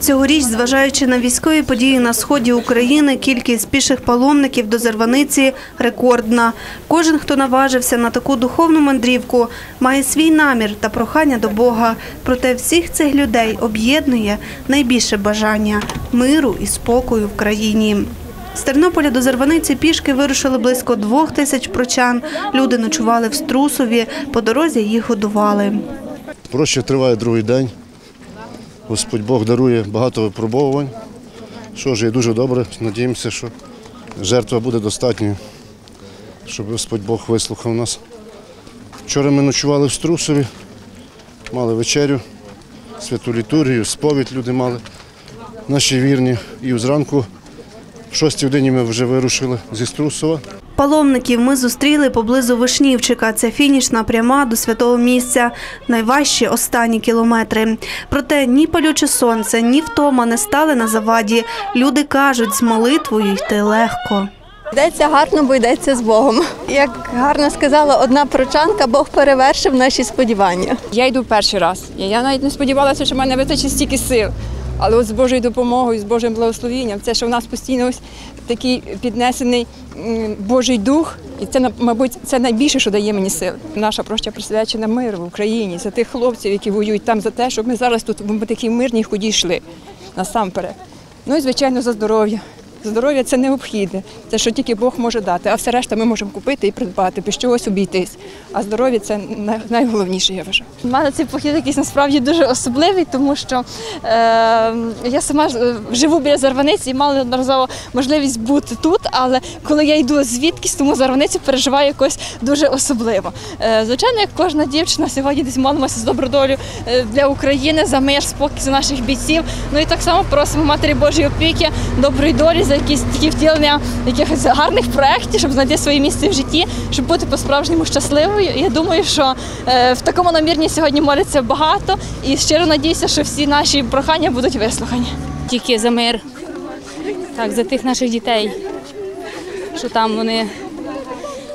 Цьогоріч, зважаючи на військові події на сході України, кількість піших паломників до Зарваниці рекордна. Кожен, хто наважився на таку духовну мандрівку, має свій намір та прохання до Бога. Проте всіх цих людей об'єднує найбільше бажання миру і спокою в країні. З Тернополя до Зарваниці пішки вирушили близько двох тисяч прочан. Люди ночували в Струсові, по дорозі їх годували. Проще триває другий день. Господь Бог дарує багато випробовувань. Що ж, є дуже добре. Надіємося, що жертва буде достатньою, щоб Господь Бог вислухав нас. Вчора ми ночували в Струсові, мали вечерю, святу літургію, сповідь люди мали, наші вірні. І зранку, в шостій годині ми вже вирушили зі Струсова. Паломників ми зустріли поблизу Вишнівчика. Це фінішна пряма до святого місця. Найважчі останні кілометри. Проте ні палюче сонце, ні втома не стали на заваді. Люди кажуть, з молитвою йти легко. Йдеться гарно, бо йдеться з Богом. Як гарно сказала одна прочанка, Бог перевершив наші сподівання. Я йду перший раз. Я- навіть не сподівалася, що в мене вистачить стільки сил. Але от з Божою допомогою, з Божим благословенням, це що в нас постійно ось такий піднесений Божий дух, і це, мабуть, це найбільше, що дає мені сил. Наша проща присвячена миру в Україні, за тих хлопців, які воюють там, за те, щоб ми зараз тут в такій мирній ході йшли насамперед. Ну і звичайно за здоров'я. Здоров'я це необхідне, це що тільки Бог може дати, а все решта ми можемо купити і придбати, без чогось обійтись. А здоров'я це найголовніше, я вважаю. У мене цей похід якийсь насправді дуже особливий, тому що е, я сама е, живу біля Зарваниці і мала неодноразово можливість бути тут, але коли я йду звідкись, тому Зарваницю переживаю якось дуже особливо. Е, звичайно, як кожна дівчина, сьогодні десь молимося з добродолю е, для України, за мир, спокій за наших бійців. Ну і так само просимо Матері Божої опіки, доброї долі за якісь такі втілення якихось гарних проєктів, щоб знайти своє місце в житті, щоб бути по-справжньому щасливою. Я думаю, що е, в такому намірні сьогодні моляться багато, і щиро надіюся, що всі наші прохання будуть вислухані. тільки за мир, так, за тих наших дітей, що там вони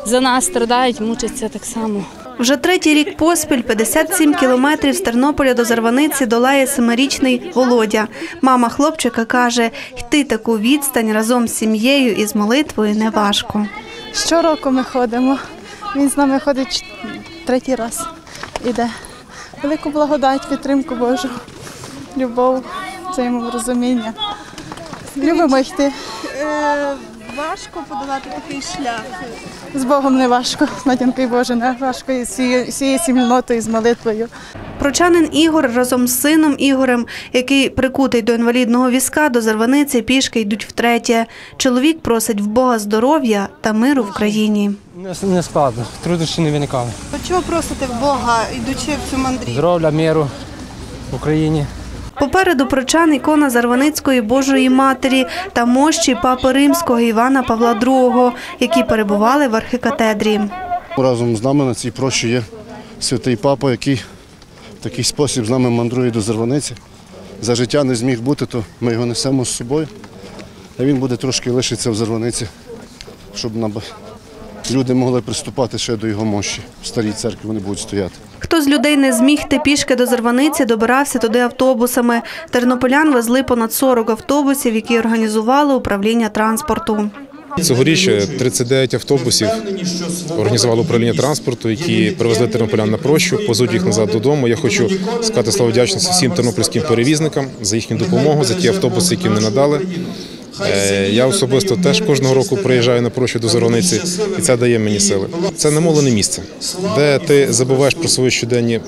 за нас страдають, мучаться так само. Вже третій рік поспіль 57 кілометрів з Тернополя до Зарваниці долає семирічний Володя. Мама хлопчика каже, йти таку відстань разом з сім'єю і з молитвою не важко. Щороку ми ходимо. Він з нами ходить третій раз. Іде. Велику благодать, підтримку Божу, любов, взаєморозуміння. Любимо йти. Важко подолати такий шлях. З Богом не важко, з матінкою Божою не важко, і з всією сім'янотою, з молитвою. Прочанин Ігор разом з сином Ігорем, який прикутий до інвалідного візка, до Зарваниці пішки йдуть втретє. Чоловік просить в Бога здоров'я та миру в країні. Не, не складно, труднощі не виникали. Чого просите в Бога, йдучи в цю мандрівку? Здоров'я, миру в Україні. Попереду прочан ікона Зарваницької Божої Матері та мощі папи Римського Івана Павла II, які перебували в архікатедрі. Разом з нами на цій прощі є святий папа, який в такий спосіб з нами мандрує до Зарваниці. За життя не зміг бути, то ми його несемо з собою. А він буде трошки лишитися в Зарваниці, щоб нам люди могли приступати ще до його мощі. В старій церкві вони будуть стояти. Хто з людей не зміг йти пішки до Зарваниці, добирався туди автобусами. Тернополян везли понад 40 автобусів, які організували управління транспорту. Цьогоріч 39 автобусів організувало управління транспорту, які привезли тернополян на прощу, позуть їх назад додому. Я хочу сказати слово вдячності всім тернопільським перевізникам за їхню допомогу, за ті автобуси, які вони надали. Е, Я особисто теж кожного року приїжджаю на прощу до Зорониці, і це дає мені сили. Це намолене місце, де ти забуваєш про свої щоденні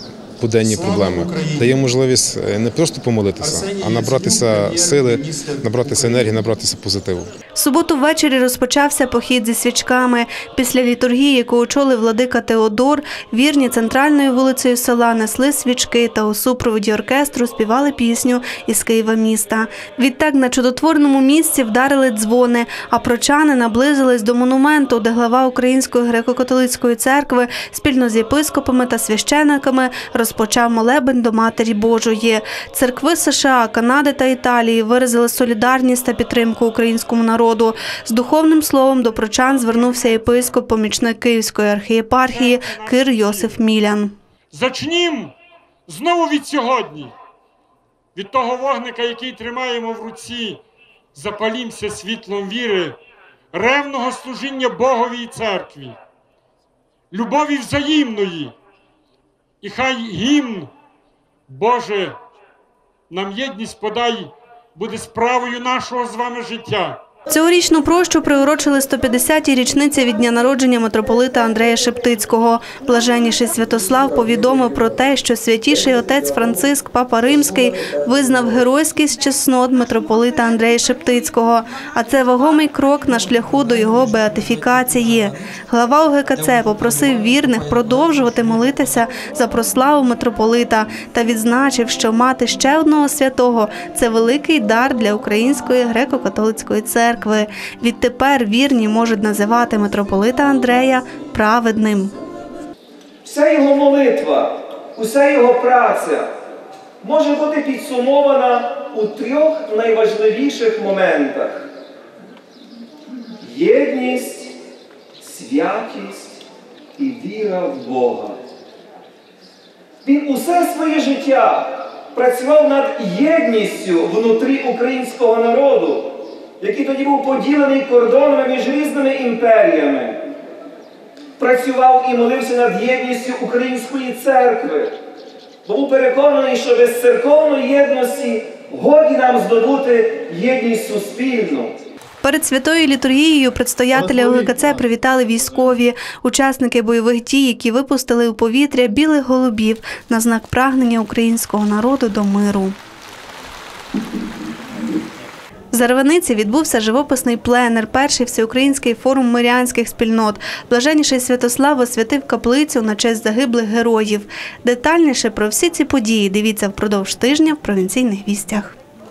буденні проблеми, дає можливість е, не просто помолитися, а набратися сили, набратися енергії, набратися позитиву. Суботу ввечері розпочався похід зі свічками. Після літургії, яку очолив владика Теодор, вірні центральною вулицею села несли свічки та у супроводі оркестру співали пісню із Києва міста. Відтак на чудотворному місці вдарили дзвони, а прочани наблизились до монументу, де глава Української греко-католицької церкви спільно з єпископами та священиками розпочав молебень до Матері Божої. Церкви США, Канади та Італії виразили солідарність та підтримку українському народу. З духовним словом до прочан звернувся єпископ, помічник Київської архієпархії Кир Йосиф Мілян. Зачнім знову від сьогодні. від того вогника, який тримаємо в руці, запалімся світлом віри, ревного служіння Богові і церкві, любові взаємної. І хай гімн, Боже, нам єдність подай, буде справою нашого з вами життя. Цьогорічну прощу приурочили 150-й річниці від дня народження митрополита Андрея Шептицького. Блаженніший Святослав повідомив про те, що святіший отець Франциск, папа Римський, визнав геройськість чеснот митрополита Андрея Шептицького. А це вагомий крок на шляху до його беатифікації. Глава УГКЦ попросив вірних продовжувати молитися за прославу митрополита та відзначив, що мати ще одного святого це великий дар для Української греко-католицької церкви. Відтепер вірні можуть називати митрополита Андрея праведним. Вся його молитва, уся його праця може бути підсумована у трьох найважливіших моментах: єдність, святість і віра в Бога. Він усе своє життя працював над єдністю внутрі українського народу, який тоді був поділений кордонами між різними імперіями працював і молився над єдністю української церкви, бо був переконаний, що без церковної єдності годі нам здобути єдність суспільну. Перед святою літургією предстоятеля УГКЦ привітали військові, учасники бойових дій, які випустили у повітря білих голубів на знак прагнення українського народу до миру. Зарваниці відбувся живописний пленер, перший всеукраїнський форум мирянських спільнот. Блаженніший Святослав освятив каплицю на честь загиблих героїв. Детальніше про всі ці події дивіться впродовж тижня в провінційних вістях.